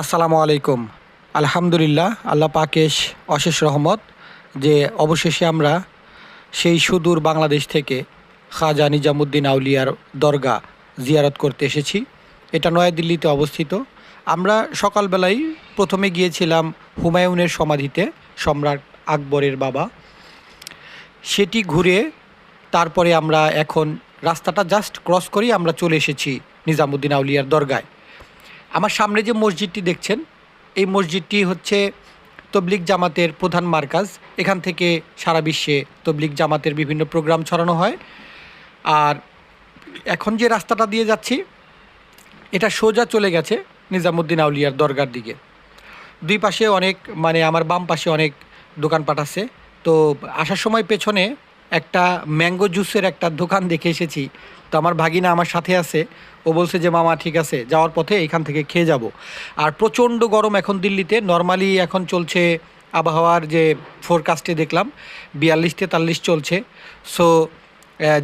আসসালামু আলাইকুম। আলহামদুলিল্লাহ, আল্লাহ পাকেশ অশেষ রহমত যে অবশেষে আমরা সেই সুদূর বাংলাদেশ থেকে খাজা নিজামুদ্দিন আউলিয়ার দরগা জিয়ারত করতে এসেছি। এটা নয়াদিল্লিতে অবস্থিত। আমরা সকালবেলায় প্রথমে গিয়েছিলাম হুমায়ুনের সমাধিতে সম্রাট আকবরের বাবা। সেটি ঘুরে তারপরে আমরা এখন রাস্তাটা জাস্ট ক্রস করেই আমরা চলে এসেছি নিজামুদ্দিন আউলিয়ার দরগায়। আমার সামনে যে মসজিদটি দেখছেন, এই মসজিদটি হচ্ছে তবলিক জামাতের প্রধান মার্কাজ। এখান থেকে সারা বিশ্বে তবলিক জামাতের বিভিন্ন প্রোগ্রাম ছড়ানো হয়। আর এখন যে রাস্তাটা দিয়ে যাচ্ছি, এটা সোজা চলে গেছে নিজামুদ্দিন আউলিয়ার দরগার দিকে। দুই পাশে অনেক মানে আমার বাম পাশে অনেক দোকানপাট আছে। তো আসার সময় পেছনে একটা ম্যাঙ্গো জুসের একটা দোকান দেখে এসেছি। তো আমার ভাগিনা আমার সাথে আছে। ও বলছে যে, মামা, ঠিক আছে, যাওয়ার পথে এখান থেকে খেয়ে যাব। আর প্রচণ্ড গরম এখন দিল্লিতে। নর্মালি এখন চলছে আবহাওয়ার যে ফোরকাস্টে দেখলাম, বিয়াল্লিশ তেতাল্লিশ চলছে। সো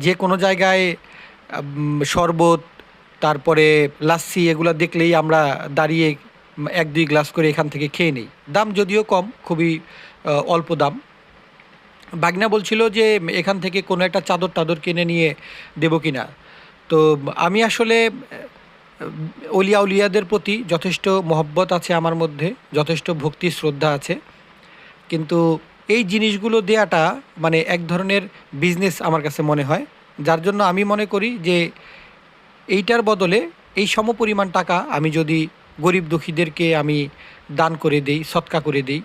যে কোনো জায়গায় শরবত, তারপরে লাস্সি এগুলো দেখলেই আমরা দাঁড়িয়ে এক দুই গ্লাস করে এখান থেকে খেয়ে নিই। দাম যদিও কম, খুবই অল্প দাম। বাগনা বলছিল যে এখান থেকে কোনো একটা চাদর টাদর কিনে নিয়ে দেবো কিনা। তো আমি আসলে অলিয়া উলিয়াদের প্রতি যথেষ্ট মহব্বত আছে আমার মধ্যে, যথেষ্ট ভক্তি, শ্রদ্ধা আছে। কিন্তু এই জিনিসগুলো দেয়াটা মানে এক ধরনের বিজনেস আমার কাছে মনে হয়। যার জন্য আমি মনে করি যে এইটার বদলে এই সমপরিমাণ টাকা আমি যদি গরিব দুঃখীদেরকে আমি দান করে দেই, সৎকা করে দেই,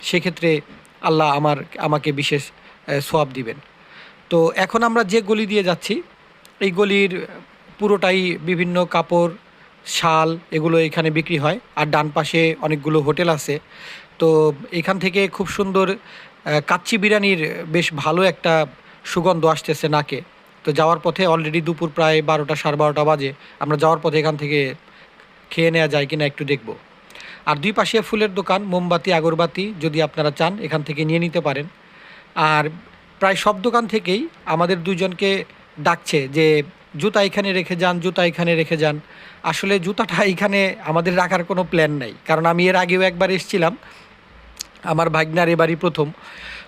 সেক্ষেত্রে আল্লাহ আমার, আমাকে বিশেষ সোয়াব দিবেন। তো এখন আমরা যে গলি দিয়ে যাচ্ছি, এই গলির পুরোটাই বিভিন্ন কাপড়, শাল, এগুলো এখানে বিক্রি হয়। আর ডান পাশে অনেকগুলো হোটেল আছে। তো এখান থেকে খুব সুন্দর কাচ্চি বিরিয়ানির বেশ ভালো একটা সুগন্ধ আসতেছে নাকে। তো যাওয়ার পথে অলরেডি দুপুর প্রায় বারোটা সাড়ে বারোটা বাজে। আমরা যাওয়ার পথে এখান থেকে খেয়ে নেওয়া যায় কিনা একটু দেখব। আর দুই পাশে ফুলের দোকান, মোমবাতি, আগরবাতি যদি আপনারা চান, এখান থেকে নিয়ে নিতে পারেন। আর প্রায় সব দোকান থেকেই আমাদের দুজনকে ডাকছে যে, জুতা এখানে রেখে যান, জুতা এখানে রেখে যান। আসলে জুতাটা এখানে আমাদের রাখার কোনো প্ল্যান নাই। কারণ আমি এর আগেও একবার এসেছিলাম, আমার ভাগনার এবারই প্রথম।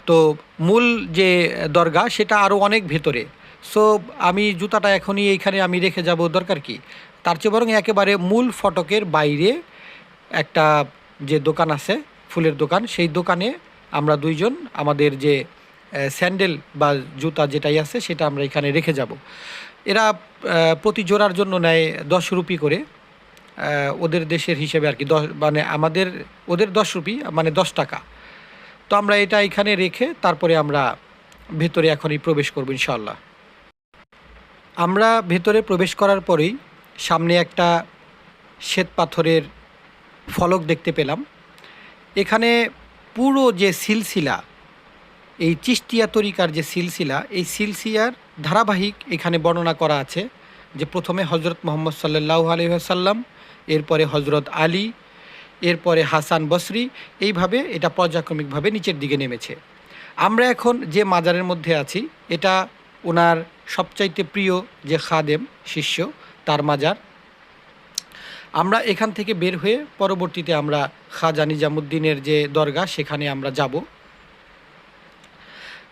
তো মূল যে দরগা, সেটা আরও অনেক ভেতরে। সো আমি জুতাটা এখনই এইখানে আমি রেখে যাব, দরকার কি? তার চেয়ে বরং একেবারে মূল ফটকের বাইরে একটা যে দোকান আছে, ফুলের দোকান, সেই দোকানে আমরা দুইজন আমাদের যে স্যান্ডেল বা জুতা যেটাই আছে সেটা আমরা এখানে রেখে যাব। এরা প্রতি জোড়ার জন্য নেয় দশ রুপি করে। ওদের দেশের হিসেবে আর কি দশ মানে আমাদের, ওদের দশ রুপি মানে দশ টাকা। তো আমরা এটা এখানে রেখে তারপরে আমরা ভেতরে এখনই প্রবেশ করব ইনশাল্লাহ আমরা ভেতরে প্রবেশ করার পরেই সামনে একটা শ্বেত পাথরের ফলক দেখতে পেলাম। এখানে পুরো যে সিলসিলা, এই চিস্তিয়া তরিকার যে সিলসিলা, এই সিলসিলার ধারাবাহিক এখানে বর্ণনা করা আছে যে প্রথমে হজরত মোহাম্মদ সাল্লাহ আলহাসাল্লাম এরপরে হজরত আলী, এরপরে হাসান বসরি, এইভাবে এটা পর্যায়ক্রমিকভাবে নিচের দিকে নেমেছে। আমরা এখন যে মাজারের মধ্যে আছি, এটা ওনার সবচাইতে প্রিয় যে খাদেম, শিষ্য, তার মাজার আমরা এখান থেকে বের হয়ে পরবর্তীতে আমরা খাজা নিজামুদ্দিনের যে দরগা, সেখানে আমরা যাব।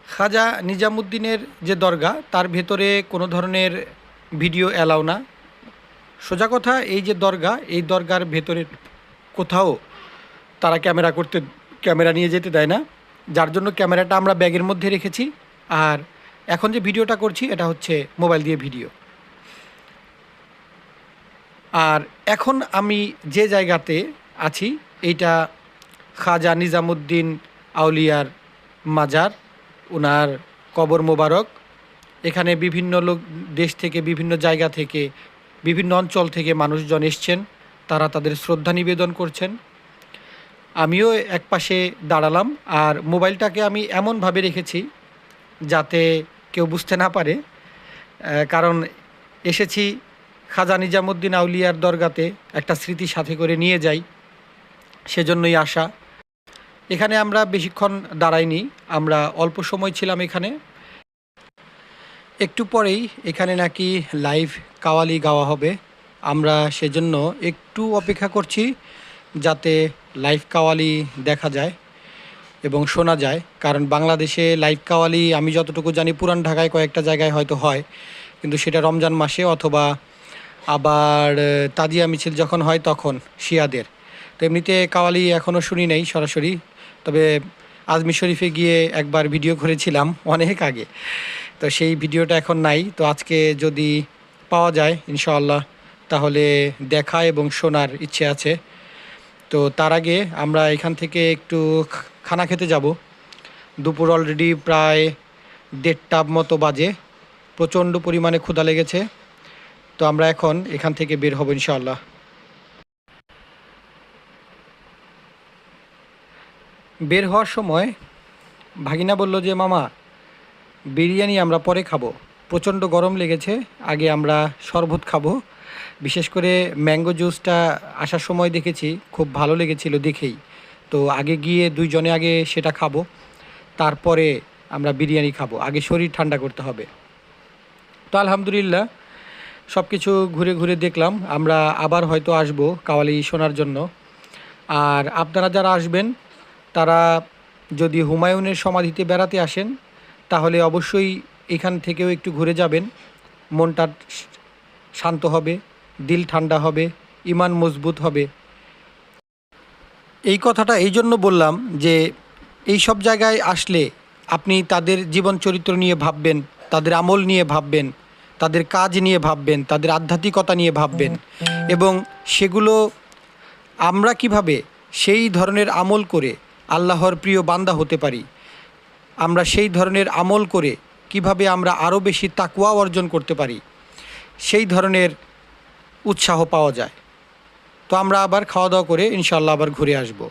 খাজা নিজামুদ্দিনের যে দরগা, তার ভেতরে কোনো ধরনের ভিডিও অ্যালাউ না। সোজা কথা, এই যে দরগা, এই দরগার ভেতরে কোথাও তারা ক্যামেরা করতে, ক্যামেরা নিয়ে যেতে দেয় না। যার জন্য ক্যামেরাটা আমরা ব্যাগের মধ্যে রেখেছি। আর এখন যে ভিডিওটা করছি, এটা হচ্ছে মোবাইল দিয়ে ভিডিও। আর এখন আমি যে জায়গাতে আছি, এইটা খাজা নিজামুদ্দিন আউলিয়ার মাজার ওনার কবর মোবারক। এখানে বিভিন্ন লোক, দেশ থেকে বিভিন্ন জায়গা থেকে, বিভিন্ন অঞ্চল থেকে মানুষজন এসছেন। তারা তাদের শ্রদ্ধা নিবেদন করছেন। আমিও এক পাশে দাঁড়ালাম আর মোবাইলটাকে আমি এমনভাবে রেখেছি যাতে কেউ বুঝতে না পারে। কারণ এসেছি খাজা নিজামুদ্দিন আউলিয়ার দরগাতে একটা স্মৃতি সাথে করে নিয়ে যাই, সেজন্যই আসা। এখানে আমরা বেশিক্ষণ দাঁড়াইনি, আমরা অল্প সময় ছিলাম এখানে। একটু পরেই এখানে নাকি লাইভ কাওয়ালি গাওয়া হবে। আমরা সেজন্য একটু অপেক্ষা করছি যাতে লাইভ কাওয়ালি দেখা যায় এবং শোনা যায়। কারণ বাংলাদেশে লাইভ কাওয়ালি আমি যতটুকু জানি পুরান ঢাকায় কয়েকটা জায়গায় হয়তো হয়, কিন্তু সেটা রমজান মাসে অথবা আবার তাজিয়া মিছিল যখন হয় তখন, শিয়াদের। তো এমনিতে কাওয়ালি এখনও শুনি নাই সরাসরি, তবে আজমি শরীফে গিয়ে একবার ভিডিও করেছিলাম অনেক আগে। তো সেই ভিডিওটা এখন নাই, তো আজকে যদি পাওয়া যায়, ইনশাআল্লাহ, তাহলে দেখা এবং শোনার ইচ্ছে আছে। তো তার আগে আমরা এখান থেকে একটু খানা খেতে যাব। দুপুর অলরেডি প্রায় দেড়টা মতো বাজে। প্রচণ্ড পরিমাণে ক্ষুধা লেগেছে। তো আমরা এখন এখান থেকে বের হব ইনশাআল্লাহ। বের হওয়ার সময় ভাগিনা বলল যে, মামা, বিরিয়ানি আমরা পরে খাব। প্রচণ্ড গরম লেগেছে, আগে আমরা শরবত খাব। বিশেষ করে ম্যাঙ্গো জুসটা আসার সময় দেখেছি, খুব ভালো লেগেছিল দেখেই। তো আগে গিয়ে দুইজনে আগে সেটা খাব, তারপরে আমরা বিরিয়ানি খাব। আগে শরীর ঠান্ডা করতে হবে। তো আলহামদুলিল্লাহ সব কিছু ঘুরে ঘুরে দেখলাম। আমরা আবার হয়তো আসব কাওয়ালি শোনার জন্য। আর আপনারা যারা আসবেন, তারা যদি হুমায়ুনের সমাধিতে বেড়াতে আসেন, তাহলে অবশ্যই এখান থেকেও একটু ঘুরে যাবেন। মনটা শান্ত হবে, দিল ঠান্ডা হবে, ইমান মজবুত হবে। এই কথাটা এই জন্য বললাম যে, এই সব জায়গায় আসলে আপনি তাদের জীবন চরিত্র নিয়ে ভাববেন, তাদের আমল নিয়ে ভাববেন। তাদের কাজ নিয়ে ভাববেন, তাদের আধ্যাত্মিকতা নিয়ে ভাববেন এবং সেগুলো আমরা কীভাবে সেই ধরনের আমল করে আল্লাহর প্রিয় বান্দা হতে পারি? আমরা সেই ধরনের আমল করে কীভাবে আমরা আরও বেশি তাকুয়া অর্জন করতে পারি? সেই ধরনের উৎসাহ পাওয়া যায়। তো আমরা আবার খাওয়া দাওয়া করে ইনশাল্লাহ আবার ঘুরে আসব।